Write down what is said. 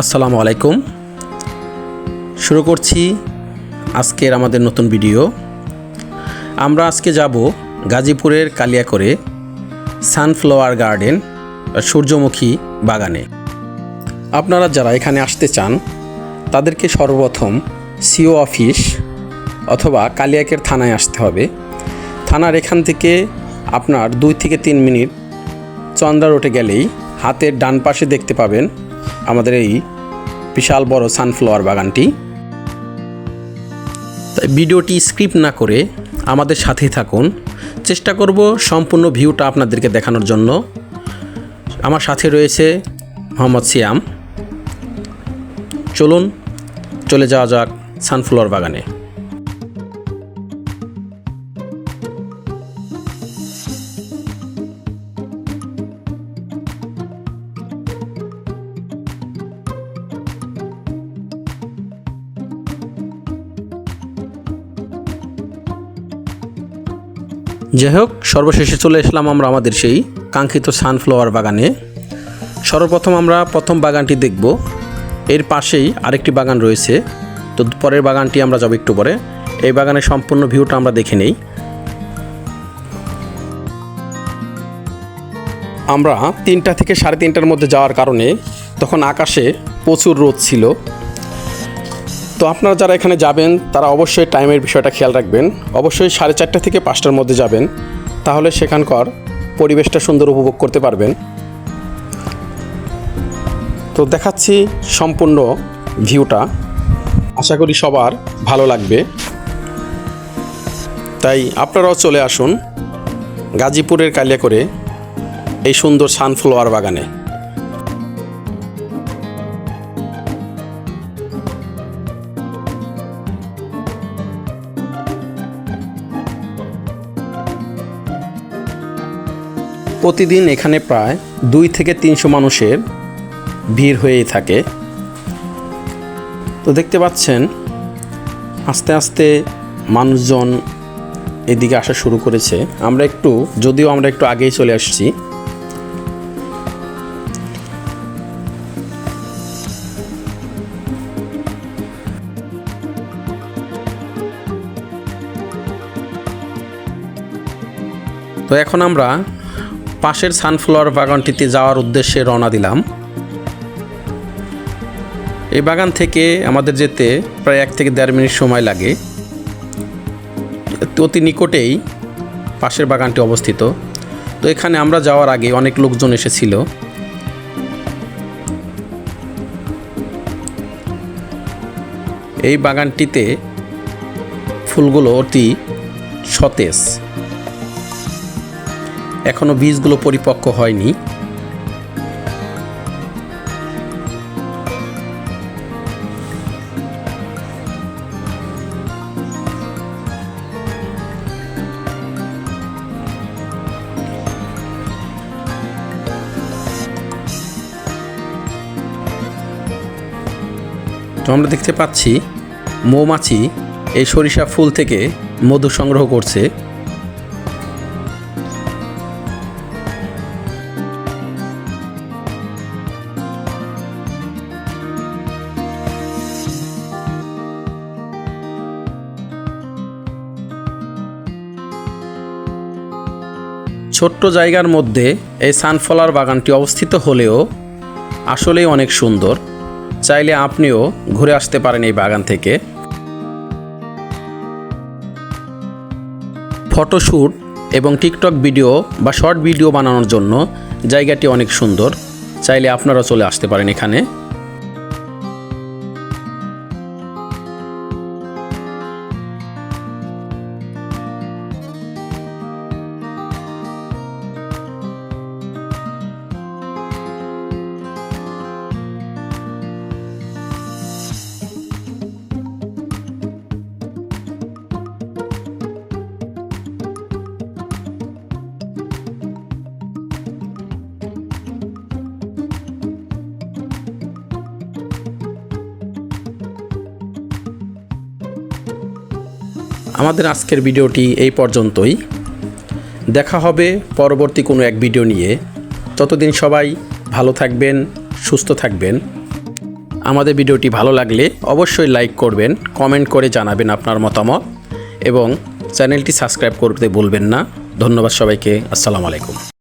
আসসালামু আলাইকুম। শুরু করছি আজকের আমাদের নতুন ভিডিও। আমরা আজকে যাব গাজীপুরের কালিয়াকরে সানফ্লাওয়ার গার্ডেন, সূর্যমুখী বাগানে। আপনারা যারা এখানে আসতে চান, তাদেরকে সর্বপ্রথম সিও অফিস অথবা কালিয়াকের থানায় আসতে হবে। থানার এখান থেকে আপনার দুই থেকে তিন মিনিট চন্দ্রা রোডে গেলেই হাতের ডান পাশে দেখতে পাবেন আমাদের এই বিশাল বড় সানফ্লাওয়ার বাগানটি। তাই ভিডিওটি স্ক্রিপ্ট না করে আমাদের সাথেই থাকুন। চেষ্টা করব সম্পূর্ণ ভিউটা আপনাদেরকে দেখানোর জন্য। আমার সাথে রয়েছে মোহাম্মদ সিয়াম। চলুন, চলে যাওয়া যাক সানফ্লাওয়ার বাগানে। যাই হোক, সর্বশেষে চলে এসলাম আমরা আমাদের সেই কাঙ্ক্ষিত সানফ্লাওয়ার বাগানে। সর্বপ্রথম আমরা প্রথম বাগানটি দেখব। এর পাশেই আরেকটি বাগান রয়েছে। তো পরের বাগানটি আমরা যাব একটু পরে। এই বাগানের সম্পূর্ণ ভিউটা আমরা দেখে নেই। আমরা তিনটা থেকে সাড়ে তিনটার মধ্যে যাওয়ার কারণে তখন আকাশে প্রচুর রোদ ছিল। তো আপনারা যারা এখানে যাবেন, তারা অবশ্যই টাইমের বিষয়টা খেয়াল রাখবেন। অবশ্যই সাড়ে চারটা থেকে পাঁচটার মধ্যে যাবেন। তাহলে সেখানকার পরিবেশটা সুন্দর উপভোগ করতে পারবেন। তো দেখাচ্ছি সম্পূর্ণ ভিউটা। আশা করি সবার ভালো লাগবে। তাই আপনারাও চলে আসুন গাজীপুরের কালিয়াকরে, এই সুন্দর সানফ্লাওয়ার বাগানে। প্রতিদিন এখানে প্রায় দুই থেকে তিনশো মানুষের ভিড় হয়েই থাকে। তো দেখতে পাচ্ছেন, আস্তে আস্তে মানুষজন এদিকে আসা শুরু করেছে। আমরা একটু, যদিও আমরা একটু আগেই চলে আসছি। তো এখন আমরা পাশের সানফ্লাওয়ার বাগানটিতে যাওয়ার উদ্দেশ্যে রওনা দিলাম। এই বাগান থেকে আমাদের যেতে প্রায় এক থেকে দেড় মিনিট সময় লাগে। অতি নিকটেই পাশের বাগানটি অবস্থিত। তো এখানে আমরা যাওয়ার আগে অনেক লোকজন এসেছিল। এই বাগানটিতে ফুলগুলো অতি সতেজ। এখনও বীজগুলো পরিপক্ক হয়নি। তো আমরা দেখতে পাচ্ছি মৌমাছি এই সরিষা ফুল থেকে মধু সংগ্রহ করছে। ছোট্ট জায়গার মধ্যে এই সানফ্লাওয়ার বাগানটি অবস্থিত হলেও আসলেই অনেক সুন্দর। চাইলে আপনিও ঘুরে আসতে পারেন এই বাগান থেকে। ফটোশ্যুট এবং টিকটক ভিডিও বা শর্ট ভিডিও বানানোর জন্য জায়গাটি অনেক সুন্দর। চাইলে আপনারা চলে আসতে পারেন এখানে। আমাদের আজকের ভিডিওটি এই পর্যন্তই। দেখা হবে পরবর্তী কোনো এক ভিডিও নিয়ে। ততদিন সবাই ভালো থাকবেন, সুস্থ থাকবেন। আমাদের ভিডিওটি ভালো লাগলে অবশ্যই লাইক করবেন, কমেন্ট করে জানাবেন আপনার মতামত এবং চ্যানেলটি সাবস্ক্রাইব করতে বলবেন না। ধন্যবাদ সবাইকে, আসসালামু আলাইকুম।